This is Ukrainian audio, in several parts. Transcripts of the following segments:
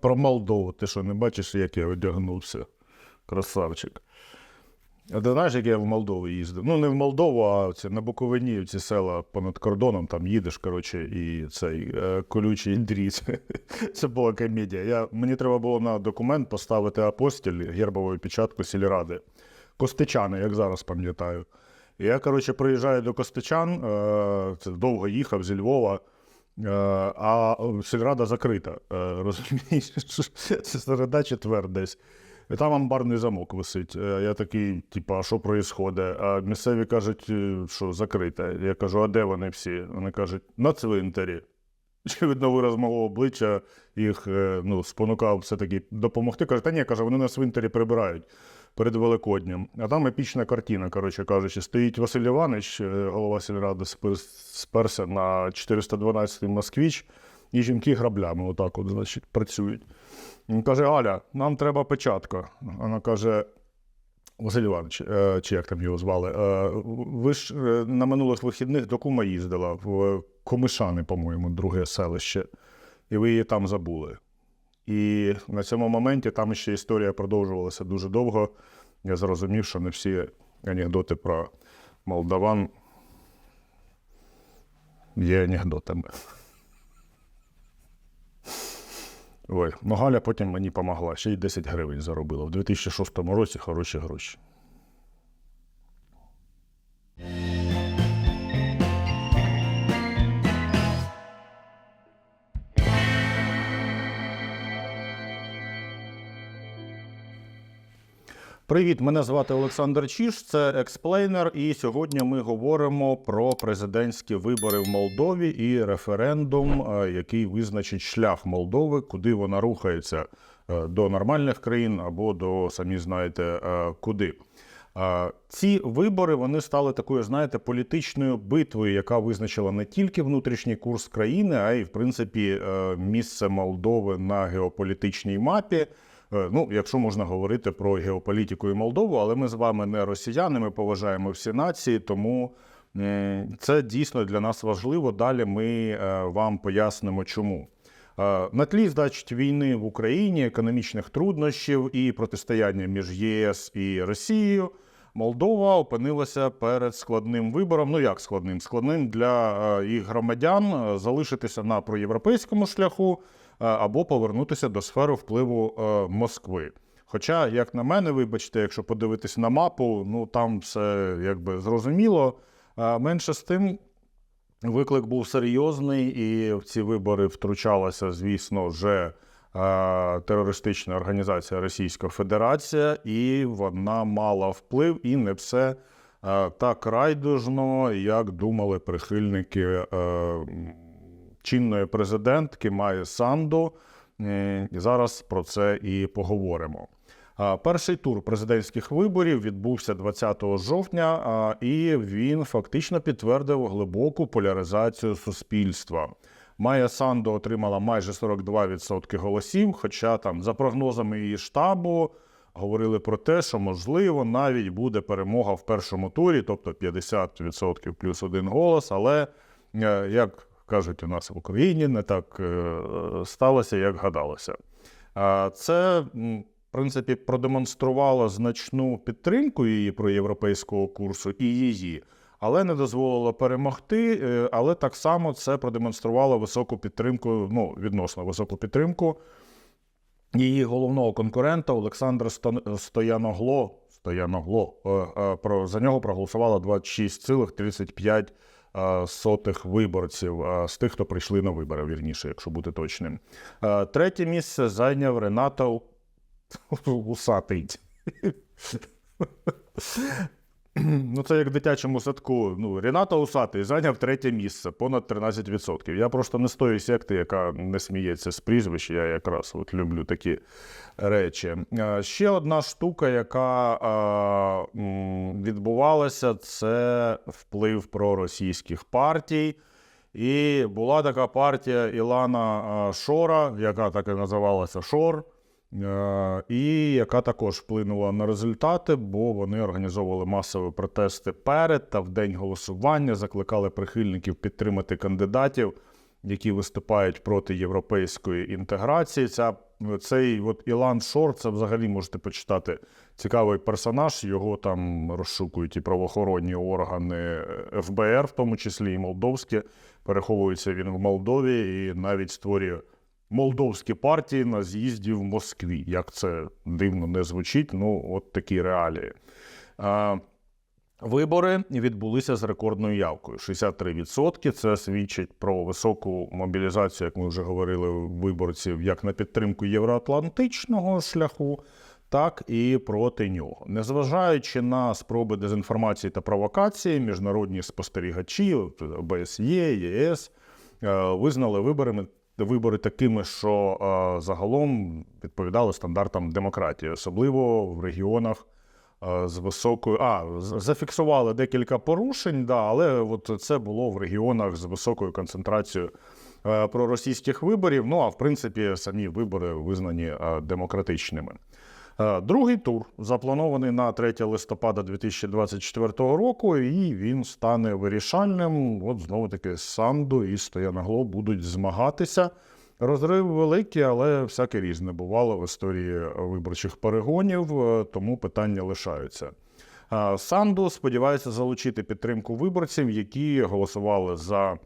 Про, Молдову. Ти що, не бачиш, як я одягнувся? Красавчик. А ти знаєш, як я в Молдову їздив? Ну, не в Молдову, а це на Буковині, ці села понад кордоном, там їдеш, коротше, і цей е, колючий дріт. Це була комедія. Я, мені треба було на документ поставити апостіль гербовою печатку сільради. Костичани, як зараз пам'ятаю. Я, коротше, приїжджаю до Костичан, е, це довго їхав зі Львова. Е, А сільрада закрита. е, Розумієш, це середа четвер десь. І там амбарний замок висить. Е, Я такий, типу, а що проїсходить? А місцеві кажуть, що закрите. Я кажу, а де вони всі? Вони кажуть, на цвинтарі. Очевидно, вираз мого обличчя їх ну, спонукав все-таки допомогти. Каже, та ні, каже, вони на цвинтарі прибирають перед Великоднем. А там епічна картина, коротше кажучи, стоїть Василь Іванович, е, голова сільради, сперся на 412-й москвіч, і жінки граблями отак от, значить, працюють. Він каже: Аля, нам треба печатка. Вона каже. Василь Іванович, е, чи як там його звали, е, ви ж на минулих вихідних до кума їздила в Комишани, по-моєму, друге селище, і ви її там забули. І на цьому моменті там ще історія продовжувалася дуже довго. Я зрозумів, що не всі анекдоти про молдаван є анекдотами. Ой, ну Галя потім мені допомогла, ще й 10 гривень заробила. В 2006 році хороші гроші. Привіт, мене звати Олександр Чіш, це експлейнер, і сьогодні ми говоримо про президентські вибори в Молдові і референдум, е, який визначить шлях Молдови, куди вона рухається е, до нормальних країн або до самі знаєте е, куди. Ці вибори вони стали такою, знаєте, політичною битвою, яка визначила не тільки внутрішній курс країни, а й в принципі місце Молдови на геополітичній мапі. Е, Ну, якщо можна говорити про геополітику і Молдову, але ми з вами не росіяни, ми поважаємо всі нації, тому це дійсно для нас важливо. Далі ми е, вам пояснимо, чому. Е, На тлі, значить, війни в Україні, економічних труднощів і протистояння між ЄС і Росією. Молдова опинилася перед складним вибором. Ну як складним? Складним для е, їх громадян е, залишитися на проєвропейському шляху е, або повернутися до сфери впливу е, Москви. Хоча, як на мене, вибачте, якщо подивитись на мапу, ну там все якби зрозуміло. Е, Менше з тим, Виклик був серйозний, і в ці вибори втручалася, звісно, вже е, терористична організація Російська Федерація, і вона мала вплив, і не все е, так райдужно, як думали прихильники е, чинної президентки Майи Санду. Е, І зараз про це і поговоримо. Перший тур президентських виборів відбувся 20 жовтня, і він фактично підтвердив глибоку поляризацію суспільства. Майя Санду отримала майже 42% голосів, хоча там, за прогнозами її штабу, говорили про те, що можливо навіть буде перемога в першому турі, тобто 50% плюс один голос. Але е, як кажуть у нас в Україні, не так е, сталося, як гадалося. Це в принципі продемонструвало значну підтримку її проєвропейського курсу і її, але не дозволило перемогти. е, Але так само це продемонструвало високу підтримку, ну відносно високу підтримку її головного конкурента Олександра Сто- Стояногло. Стояногло е, е, про за нього проголосувало 26,35 е, сотих виборців е, з тих, хто прийшли на вибори, вірніше, якщо бути точним. Е, Третє місце зайняв Ренато Усатий. Ну, це як в дитячому садку. Ну, Рената Усатий зайняв третє місце, понад 13%. Я просто не з тої секти, яка не сміється з прізвищ. Я якраз от люблю такі речі. Е, Ще одна штука, яка е, м, відбувалася, це вплив проросійських партій. І була така партія Ілана е, Шора, яка так і називалася Шор. Е, і яка також вплинула на результати, бо вони організовували масові протести перед та в день голосування, закликали прихильників підтримати кандидатів, які виступають проти європейської інтеграції. Ця цей от Ілан Шор, це взагалі можете почитати цікавий персонаж. Його там розшукують і правоохоронні органи ФБР, в тому числі і молдовські. Переховується він в Молдові і навіть створює молдовські партії на з'їзді в Москві. Як це дивно не звучить, ну от такі реалії. Вибори відбулися з рекордною явкою 63%. Це свідчить про високу мобілізацію, як ми вже говорили, виборців як на підтримку євроатлантичного шляху, так і проти нього. Незважаючи на спроби дезінформації та провокації, міжнародні спостерігачі ОБСЄ, ЄС е, визнали виборами. Вибори такими, що е, загалом відповідали стандартам демократії, особливо в регіонах е, з високою. А, зафіксували декілька порушень, да, але от це було в регіонах з високою концентрацією е, проросійських виборів. Ну а в принципі, самі вибори визнані е, демократичними. Е, Другий тур запланований на 3 листопада 2024 року, і він стане вирішальним. От знову таки Санду і Стоянагло будуть змагатися. Розрив великий, але всяке різне бувало в історії виборчих перегонів, е, тому питання лишаються. Е, Санду сподівається залучити підтримку виборців, які голосували за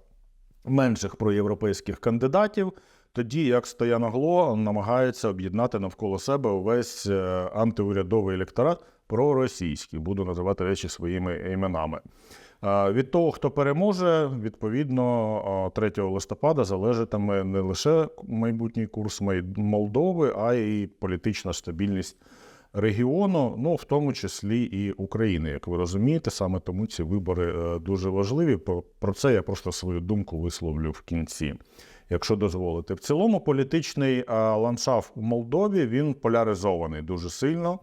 менших проєвропейських кандидатів, тоді як Стояногло намагається об'єднати навколо себе увесь е, антиурядовий електорат проросійський. Буду називати речі своїми іменами. Е, Від того, хто переможе, відповідно, е, 3 листопада залежатиме не лише майбутній курс Молдови, а й політична стабільність регіону, ну в тому числі і України. Як ви розумієте, саме тому ці вибори е, дуже важливі. Про це я просто свою думку висловлю в кінці, якщо дозволите. В цілому політичний е, ландшафт у Молдові він поляризований дуже сильно.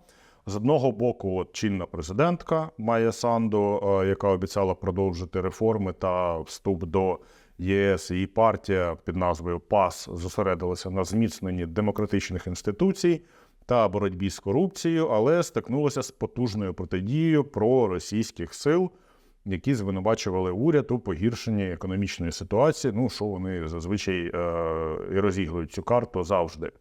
З одного боку, от чинна президентка Майя Санду, е, яка обіцяла продовжити реформи та вступ до ЄС, її партія під назвою ПАС зосередилася на зміцненні демократичних інституцій та боротьбі з корупцією, але стикнулася з потужною протидією проросійських сил, які звинувачували уряд у погіршенні економічної ситуації. Ну що вони зазвичай е, і розігрують цю карту завжди.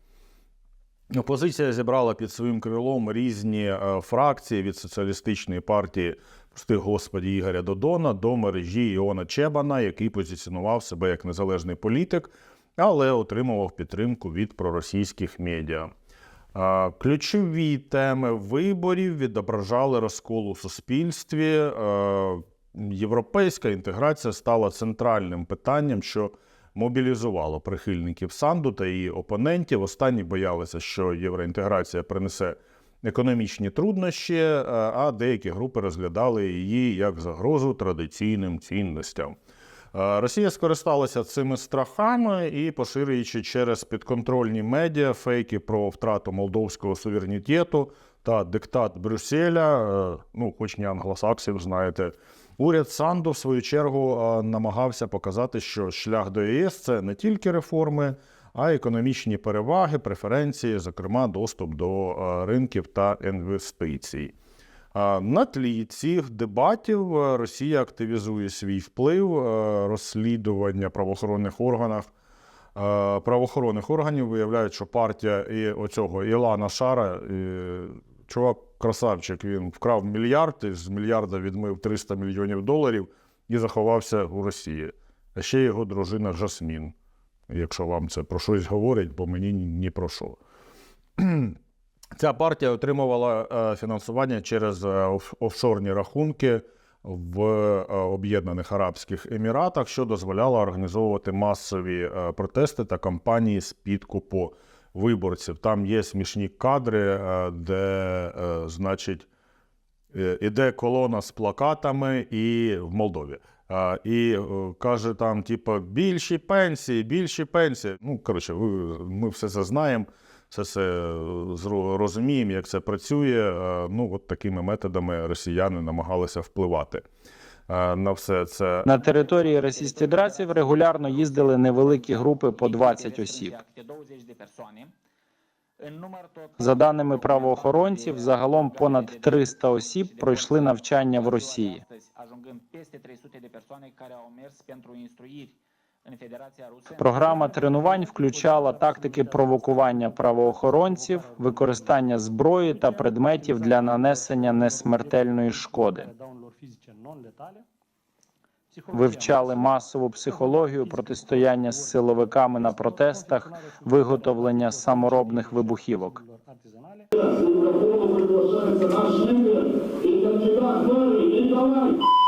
Опозиція зібрала під своїм крилом різні е, фракції від соціалістичної партії, прости господі Ігоря Додона до мережі Іона Чебана, який позиціонував себе як незалежний політик, але отримував підтримку від проросійських медіа. Ключові теми виборів відображали розкол у суспільстві. Європейська інтеграція стала центральним питанням, що мобілізувало прихильників Санду та її опонентів. Останні боялися, що євроінтеграція принесе економічні труднощі, а деякі групи розглядали її як загрозу традиційним цінностям. Е, Росія скористалася цими страхами і поширюючи через підконтрольні медіа фейки про втрату молдовського суверенітету та диктат Брюсселя, е, ну, хоч не англосаксів, знаєте. Уряд Санду, в свою чергу, е, намагався показати, що шлях до ЄС це не тільки реформи, а й економічні переваги, преференції, зокрема, доступ до ринків та інвестицій. На тлі цих дебатів е, Росія активізує свій вплив, е, розслідування правоохоронних органах. Е, Правоохоронних органів виявляють, що партія і оцього Ілана Шара, е, чувак красавчик, він вкрав мільярд, і з мільярда відмив 300 мільйонів доларів і заховався у Росії. А ще його дружина Жасмін, якщо вам це про щось говорить, бо мені ні про що. Ця партія отримувала е, фінансування через е, офшорні рахунки в е, Об'єднаних Арабських Еміратах, що дозволяло організовувати масові протести та кампанії з підкупу виборців. Там є смішні кадри, де, значить, іде колона з плакатами і в Молдові. І каже там, типу, більші пенсії, більші пенсії. Ну, коротше, ми все це знаємо, все це е, розуміємо, як це працює. Е, Ну, от такими методами росіяни намагалися впливати е, на все це. На території Російської Федерації регулярно їздили невеликі групи по 20 осіб. За даними правоохоронців, загалом понад 300 осіб пройшли навчання в Росії. Програма тренувань включала тактики провокування правоохоронців, використання зброї та предметів для нанесення несмертельної шкоди. Вивчали масову психологію протистояння з силовиками на протестах, виготовлення саморобних вибухівок. наш и кандидат в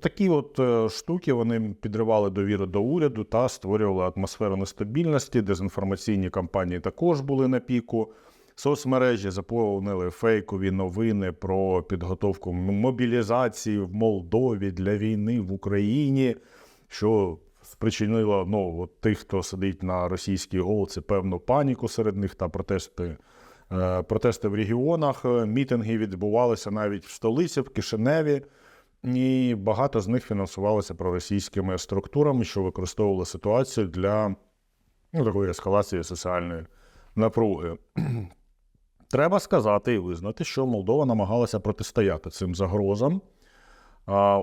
Такі от е, штуки вони підривали довіру до уряду та створювали атмосферу нестабільності. Дезінформаційні кампанії також були на піку. Соцмережі заповнили фейкові новини про підготовку мобілізації в Молдові для війни в Україні, що спричинило ну, от тих, хто сидить на російській голці, певну паніку серед них та протести. е, Протести в регіонах, Е, мітинги відбувалися навіть в столиці, в Кишиневі. І багато з них фінансувалося проросійськими структурами, що використовували ситуацію для ну, такої ескалації соціальної напруги. Треба сказати і визнати, що Молдова намагалася протистояти цим загрозам.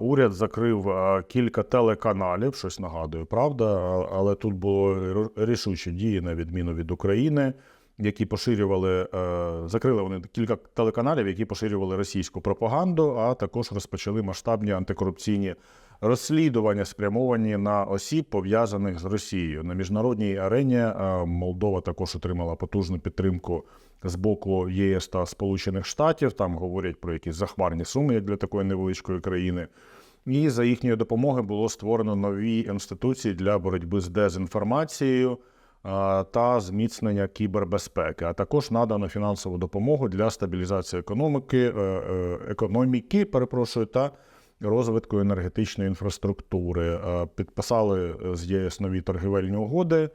Уряд закрив кілька телеканалів, щось нагадую, правда, але тут було рішучі дії на відміну від України, які поширювали, е, закрили вони кілька телеканалів, які поширювали російську пропаганду, а також розпочали масштабні антикорупційні розслідування, спрямовані на осіб, пов'язаних з Росією. На міжнародній арені е, Молдова також отримала потужну підтримку з боку ЄС та Сполучених Штатів. Там говорять про якісь захмарні суми, як для такої невеличкої країни. І за їхньої допомоги було створено нові інституції для боротьби з дезінформацією та зміцнення кібербезпеки, а також надано фінансову допомогу для стабілізації економіки, е, е, економіки, перепрошую, та розвитку енергетичної інфраструктури. Е, Підписали е, з ЄС нові торгівельні угоди.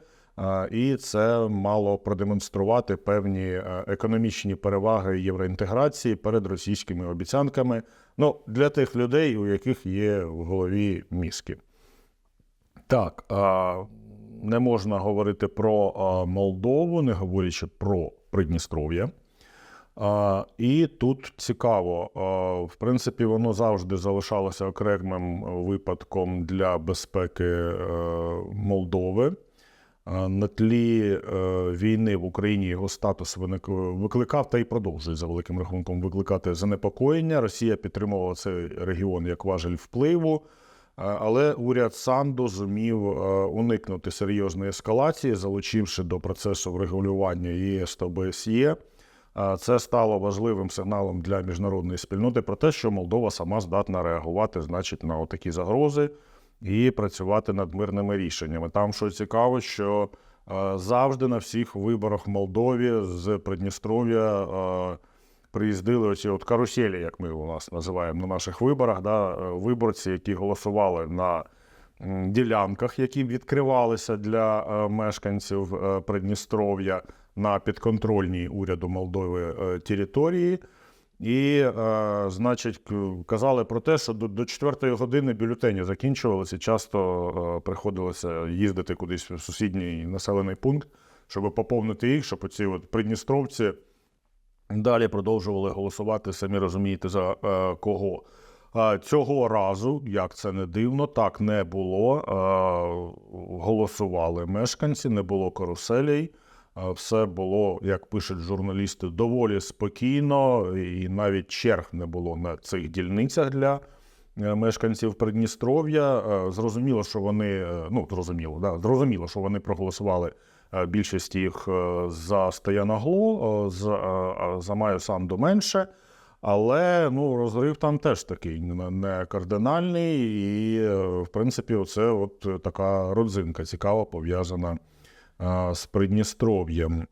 І це мало продемонструвати певні е, економічні переваги євроінтеграції перед російськими обіцянками. Ну, для тих людей, у яких є в голові мізки. Так, не можна говорити про Молдову, не говорячи про Придністров'я. І тут цікаво, в принципі, воно завжди залишалося окремим випадком для безпеки е, Молдови. На тлі е, війни в Україні його статус викликав та й продовжує за великим рахунком викликати занепокоєння. Росія підтримувала цей регіон як важель впливу. Е, Але уряд Санду зумів е, уникнути серйозної ескалації, залучивши до процесу врегулювання ЄС та ОБСЄ. Е, Це стало важливим сигналом для міжнародної спільноти про те, що Молдова сама здатна реагувати, значить, на такі загрози і працювати над мирними рішеннями. Там що цікаво, що завжди на всіх виборах в Молдові з Придністров'я приїздили оці от каруселі, як ми у нас називаємо на наших виборах. Да, е, виборці, які голосували на ділянках, які відкривалися для е, мешканців е, Придністров'я на підконтрольній уряду Молдови території. І, е, значить, казали про те, що до, до 4 години бюлетені закінчувалися. Часто е, приходилося їздити кудись в сусідній населений пункт, щоб поповнити їх, щоб оці от придністровці далі продовжували голосувати, самі розумієте, за е, кого. Цього разу, як це не дивно, так не було. Голосували мешканці, не було каруселей. Все було, як пишуть журналісти, доволі спокійно, і навіть черг не було на цих дільницях для е, мешканців Придністров'я. Зрозуміло, що вони е, ну зрозуміло, да, зрозуміло, що вони проголосували більшість їх е, за Стояногло, е, за, е, за Маю Санду менше. Але ну, розрив там теж такий не кардинальний, і, е, в принципі, оце от е, така родзинка цікава, пов'язана е, з Придністров'ям.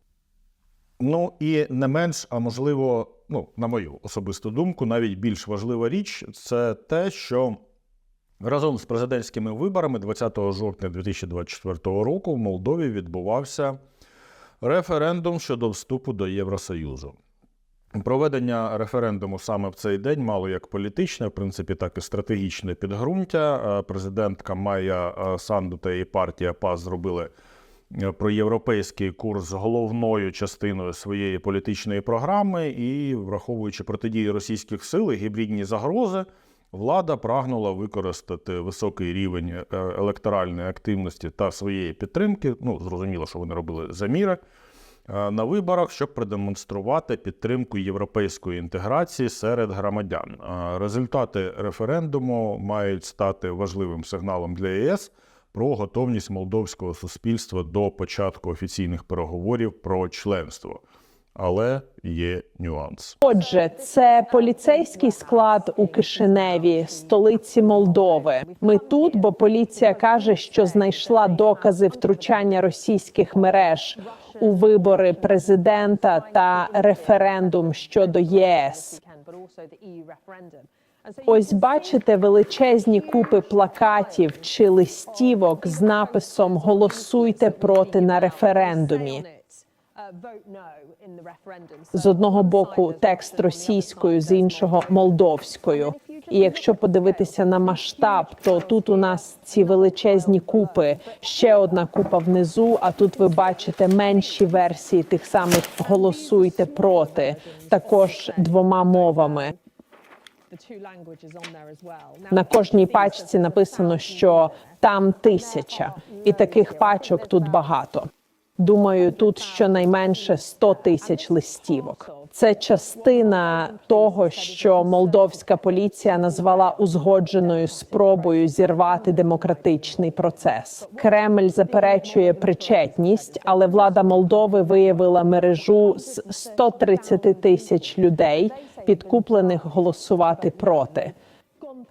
Ну і не менш, а можливо, ну, на мою особисту думку, навіть більш важлива річ це те, що разом з президентськими виборами 20 жовтня 2024 року в Молдові відбувався Референдум щодо вступу до Євросоюзу. Проведення референдуму саме в цей день мало як політичне, в принципі, так і стратегічне підґрунтя. Е, Президентка Майя е, Санду та її партія ПАС зробили е, проєвропейський курс головною частиною своєї політичної програми, і, враховуючи протидії російських сил і гібридні загрози, влада прагнула використати високий рівень е, електоральної активності та своєї підтримки. Ну, зрозуміло, що вони робили заміри е, на виборах, щоб продемонструвати підтримку європейської інтеграції серед громадян. Е, Результати референдуму мають стати важливим сигналом для ЄС про готовність молдовського суспільства до початку офіційних переговорів про членство. Але є нюанс. Отже, це поліцейський склад у Кишиневі, столиці Молдови. Ми тут, бо поліція каже, що знайшла докази втручання російських мереж у вибори президента та референдум щодо ЄС. Ось бачите величезні купи плакатів чи листівок з написом Голосуйте проти на референдумі. З одного боку текст російською, з іншого молдовською. І якщо подивитися на масштаб, то тут у нас ці величезні купи, ще одна купа внизу. А тут ви бачите менші версії тих самих голосуйте проти, також двома мовами. На кожній пачці написано, що там тисяча, і таких пачок тут багато. Думаю, тут щонайменше 100 тисяч листівок. Це частина того, що молдовська поліція назвала узгодженою спробою зірвати демократичний процес. Кремль заперечує причетність, але влада Молдови виявила мережу з 130 тисяч людей, підкуплених голосувати проти.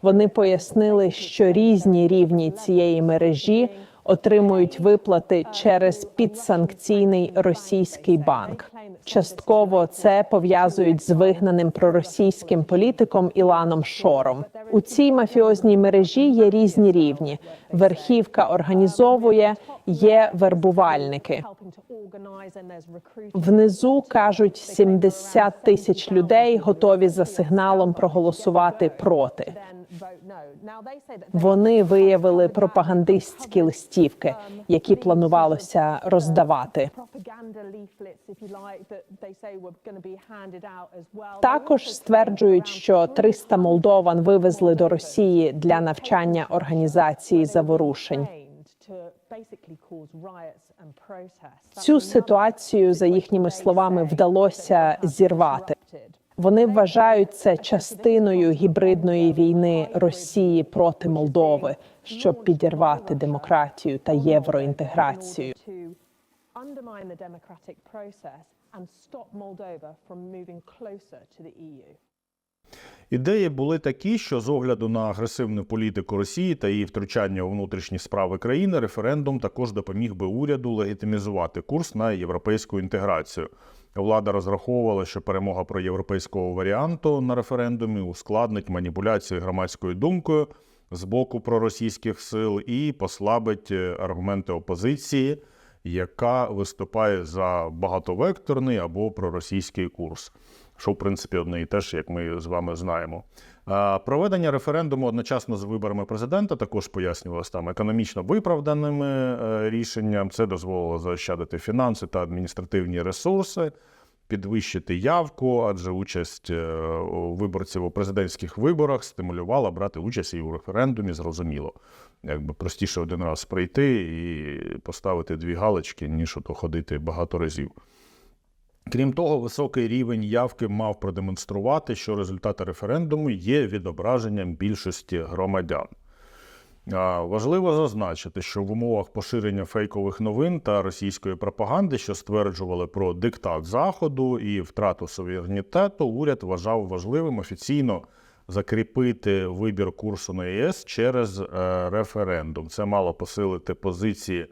Вони пояснили, що різні рівні цієї мережі отримують виплати через підсанкційний російський банк. Частково це пов'язують з вигнаним проросійським політиком Іланом Шором. У цій мафіозній мережі є різні рівні. Верхівка організовує, є вербувальники. Внизу кажуть 70 тисяч людей готові за сигналом проголосувати проти. Вони виявили пропагандистські листівки, які планувалося роздавати. Також стверджують, що 300 молдован вивезли до Росії для навчання організації заворушень. Цю ситуацію, за їхніми словами, вдалося зірвати. Вони вважають це частиною гібридної війни Росії проти Молдови, щоб підірвати демократію та євроінтеграцію. E. Ідеї були такі, що з огляду на агресивну політику Росії та її втручання у внутрішні справи країни, референдум також допоміг би уряду легітимізувати курс на європейську інтеграцію. Влада розраховувала, що перемога проєвропейського варіанту на референдумі ускладнить маніпуляцію громадською думкою з боку проросійських сил і послабить е, аргументи опозиції, яка виступає за багатовекторний або проросійський курс що в принципі одне і те ж, як ми з вами знаємо. Проведення референдуму одночасно з виборами президента також пояснювалося там економічно виправданими е, рішенням. Це дозволило заощадити фінанси та адміністративні ресурси, підвищити явку, адже участь е, виборців у президентських виборах стимулювала брати участь і у референдумі. Зрозуміло, якби простіше один раз прийти і поставити дві галочки, ніж ото ходити багато разів. Крім того, високий рівень явки мав продемонструвати, що результати референдуму є відображенням більшості громадян. Важливо зазначити, що в умовах поширення фейкових новин та російської пропаганди, що стверджували про диктат Заходу і втрату суверенітету, уряд вважав важливим офіційно закріпити вибір курсу на ЄС через е, референдум. Це мало посилити позиції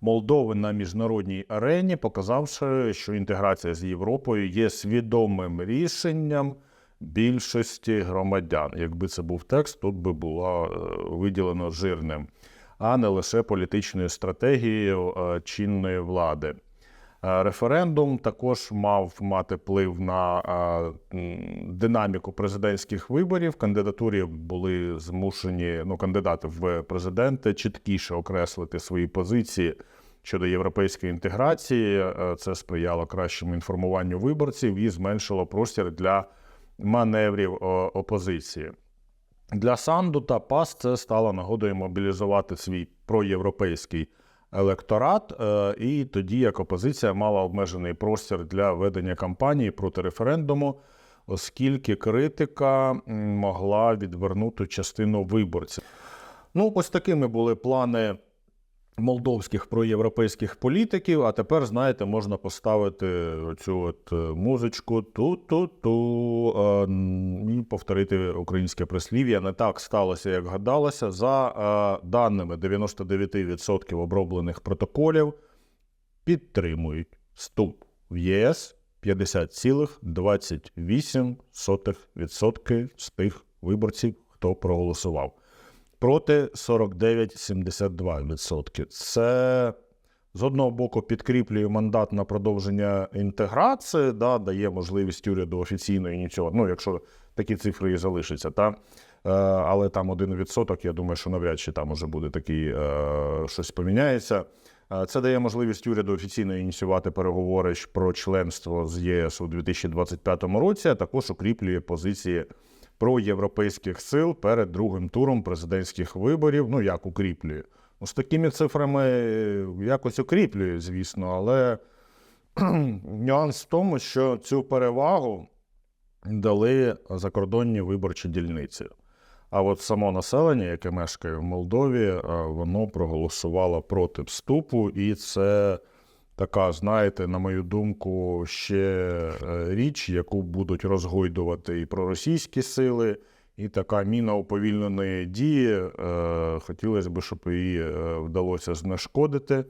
Молдови на міжнародній арені, показавши, що інтеграція з Європою є свідомим рішенням більшості громадян. Якби це був текст, тут би було е, виділено жирним, а не лише політичною стратегією е, чинної влади. Е, Референдум також мав мати вплив на е, динаміку президентських виборів. Кандидатурі були змушені ну, кандидати в президенти чіткіше окреслити свої позиції щодо європейської інтеграції. Е, Це сприяло кращому інформуванню виборців і зменшило простір для маневрів опозиції. Для Санду та ПАС це стало нагодою мобілізувати свій проєвропейський електорат, е, і тоді як опозиція мала обмежений простір для ведення кампанії проти референдуму, оскільки критика могла відвернути частину виборців. Ну, ось такими були плани молдовських проєвропейських політиків. А тепер, знаєте, можна поставити цю от е, музичку ту-ту-ту е, і повторити українське прислів'я. Не так сталося, як гадалося. За е, даними 99% оброблених протоколів підтримують вступ в єС 50,28% з тих виборців, хто проголосував проти 49,72%. Це з одного боку підкріплює мандат на продовження інтеграції, да, дає можливість уряду офіційно ініціювати, ну, якщо такі цифри і залишаться, та? Е, але там 1%, я думаю, що навряд чи там уже буде такий, е, щось поміняється. Е, Це дає можливість уряду офіційно ініціювати переговори про членство з ЄС у 2025 році, а також укріплює позиції проєвропейських сил перед другим туром президентських виборів. Ну, як укріплює? Ну, з такими цифрами е, якось укріплює, звісно, але нюанс в тому, що цю перевагу дали закордонні виборчі дільниці. А от само населення, яке мешкає в Молдові, е, воно проголосувало проти вступу, і це така, знаєте, на мою думку, ще е, річ, яку будуть розгойдувати і проросійські сили, і така міна уповільненої дії. Е, Хотілося б, щоб її е, вдалося знешкодити.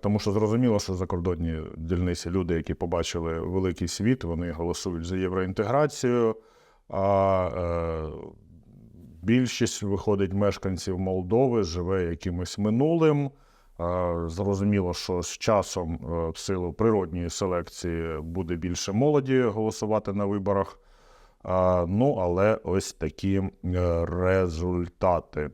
Тому що зрозуміло, що закордонні дільниці люди, які побачили великий світ, вони голосують за євроінтеграцію. А більшість виходить мешканців Молдови живе якимось минулим. Зрозуміло, що з часом, е, в силу природньої селекції, буде більше молоді голосувати на виборах. Ну, але ось такі е, результати.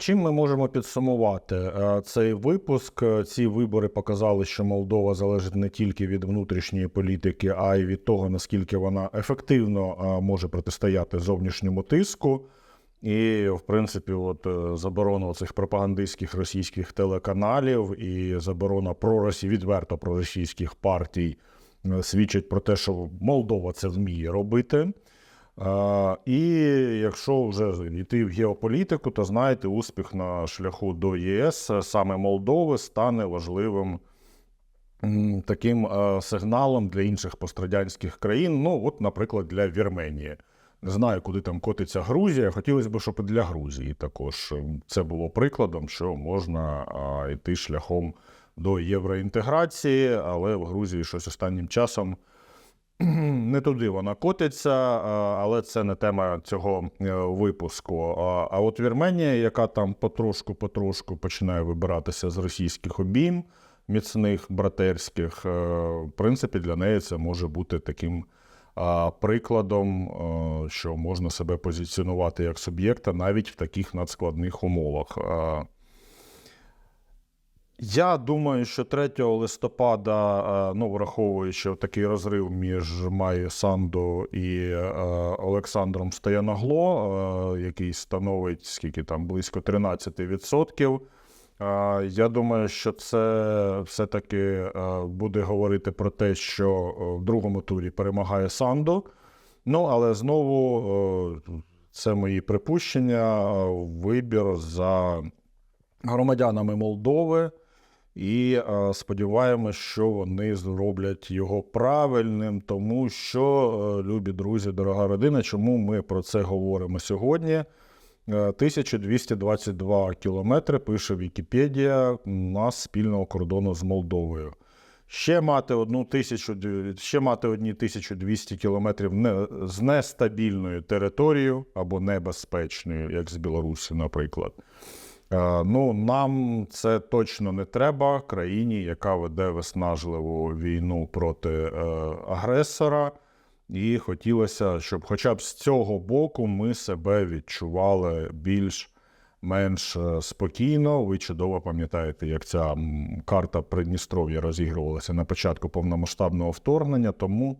Чим ми можемо підсумувати цей випуск? Е, Ці вибори показали, що Молдова залежить не тільки від внутрішньої політики, а й від того, наскільки вона ефективно може протистояти зовнішньому тиску. І, в принципі, от е, заборона цих пропагандистських російських телеканалів і заборона проросі, відверто проросійських партій е, свідчить про те, що Молдова це вміє робити. І якщо вже йти в геополітику, то знаєте, успіх на шляху до ЄС е, саме Молдови стане важливим таким сигналом для інших пострадянських країн. Ну, от, наприклад, для Вірменії. Не знаю, куди там котиться Грузія. Хотілося б, щоб і для Грузії також ем, це було прикладом, що можна йти шляхом до євроінтеграції, але в Грузії щось останнім часом не туди вона котиться, але це не тема цього е, випуску. А, от Вірменія, яка там потрошку-потрошку починає вибиратися з російських обійм міцних братерських, е, в принципі, для неї це може бути таким прикладом, що можна себе позиціонувати як суб'єкта навіть в таких надскладних умовах. Я думаю, що 3 листопада, ну враховуючи такий розрив між Майєю Санду і Олександром Стояногло, який становить скільки там близько 13%. Я думаю, що це все-таки е, буде говорити про те, що е, в другому турі перемагає Санду. Ну, але знову е, це мої припущення, вибір за громадянами Молдови. І сподіваємось, що вони зроблять його правильним, тому що, любі друзі, дорога родина, чому ми про це говоримо сьогодні? Е, 1222 кілометри, пише Вікіпедія, у нас спільного кордону з Молдовою. Ще мати одну тисячу, ще мати одні 1200 кілометрів не, з нестабільною територією або небезпечною, як з Білорусі, наприклад. Е, Ну, нам це точно не треба країні, яка веде виснажливу війну проти е, агресора. І хотілося, щоб хоча б з цього боку ми себе відчували більш менш е, спокійно. Ви чудово пам'ятаєте, як ця карта Придністров'я розігрувалася на початку повномасштабного вторгнення. Тому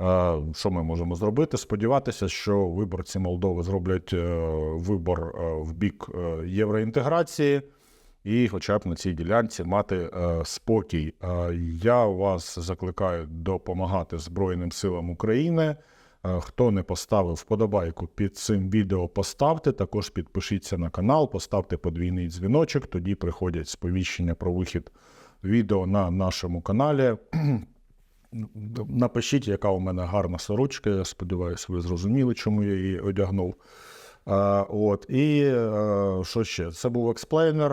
е, що ми можемо зробити? Сподіватися, що виборці Молдови зроблять е, вибор в бік євроінтеграції. І, хоча б на цій ділянці мати е, спокій. Е, я вас закликаю допомагати Збройним силам України. Е, Хто не поставив вподобайку під цим відео, поставте. Також підпишіться на канал, поставте подвійний дзвіночок. Тоді приходять сповіщення про вихід відео на нашому каналі. Напишіть, яка у мене гарна сорочка. Я сподіваюся, ви зрозуміли, чому я її одягнув. От, і е, що ще? Це був експлейнер.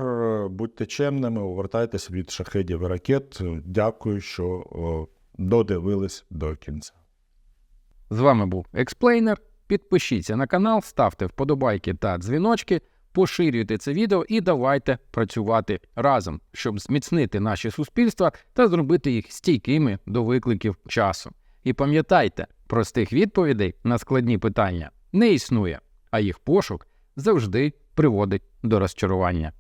Будьте чемними, увертайтесь від шахедів і ракет. Дякую, що додивились до кінця. З вами був Експлейнер. Підпишіться на канал, ставте вподобайки та дзвіночки, поширюйте це відео і давайте працювати разом, щоб зміцнити наші суспільства та зробити їх стійкими до викликів часу. І пам'ятайте, простих відповідей на складні питання не існує, а їх пошук завжди приводить до розчарування.